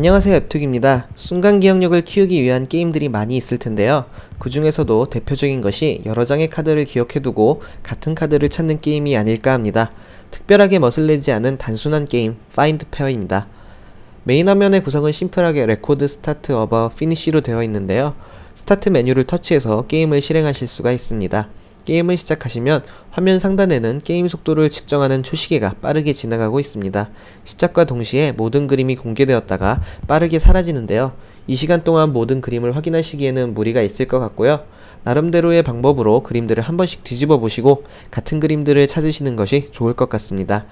안녕하세요 앱톡입니다. 순간 기억력을 키우기 위한 게임들이 많이 있을 텐데요. 그 중에서도 대표적인 것이 여러 장의 카드를 기억해두고 같은 카드를 찾는 게임이 아닐까 합니다. 특별하게 멋을 내지 않은 단순한 게임, 파인드 페어입니다. 메인 화면의 구성은 심플하게 레코드 스타트 어버 피니쉬로 되어 있는데요. 스타트 메뉴를 터치해서 게임을 실행하실 수가 있습니다. 게임을 시작하시면 화면 상단에는 게임 속도를 측정하는 초시계가 빠르게 지나가고 있습니다. 시작과 동시에 모든 그림이 공개되었다가 빠르게 사라지는데요. 이 시간 동안 모든 그림을 확인하시기에는 무리가 있을 것 같고요. 나름대로의 방법으로 그림들을 한 번씩 뒤집어 보시고 같은 그림들을 찾으시는 것이 좋을 것 같습니다.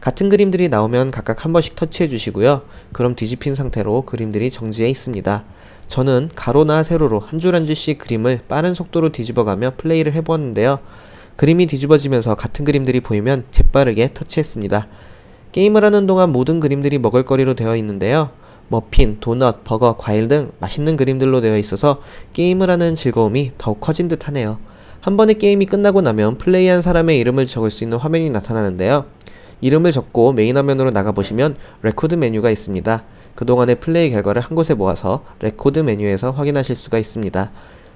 같은 그림들이 나오면 각각 한 번씩 터치해 주시고요. 그럼 뒤집힌 상태로 그림들이 정지해 있습니다. 저는 가로나 세로로 한 줄 한 줄씩 그림을 빠른 속도로 뒤집어가며 플레이를 해보았는데요. 그림이 뒤집어지면서 같은 그림들이 보이면 재빠르게 터치했습니다. 게임을 하는 동안 모든 그림들이 먹을거리로 되어 있는데요. 머핀, 도넛, 버거, 과일 등 맛있는 그림들로 되어 있어서 게임을 하는 즐거움이 더욱 커진 듯 하네요. 한 번의 게임이 끝나고 나면 플레이한 사람의 이름을 적을 수 있는 화면이 나타나는데요. 이름을 적고 메인 화면으로 나가보시면 레코드 메뉴가 있습니다. 그동안의 플레이 결과를 한 곳에 모아서 레코드 메뉴에서 확인하실 수가 있습니다.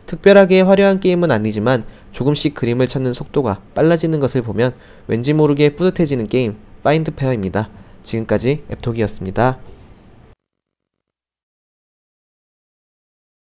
특별하게 화려한 게임은 아니지만 조금씩 그림을 찾는 속도가 빨라지는 것을 보면 왠지 모르게 뿌듯해지는 게임 파인드 페어입니다. 지금까지 앱톡이었습니다.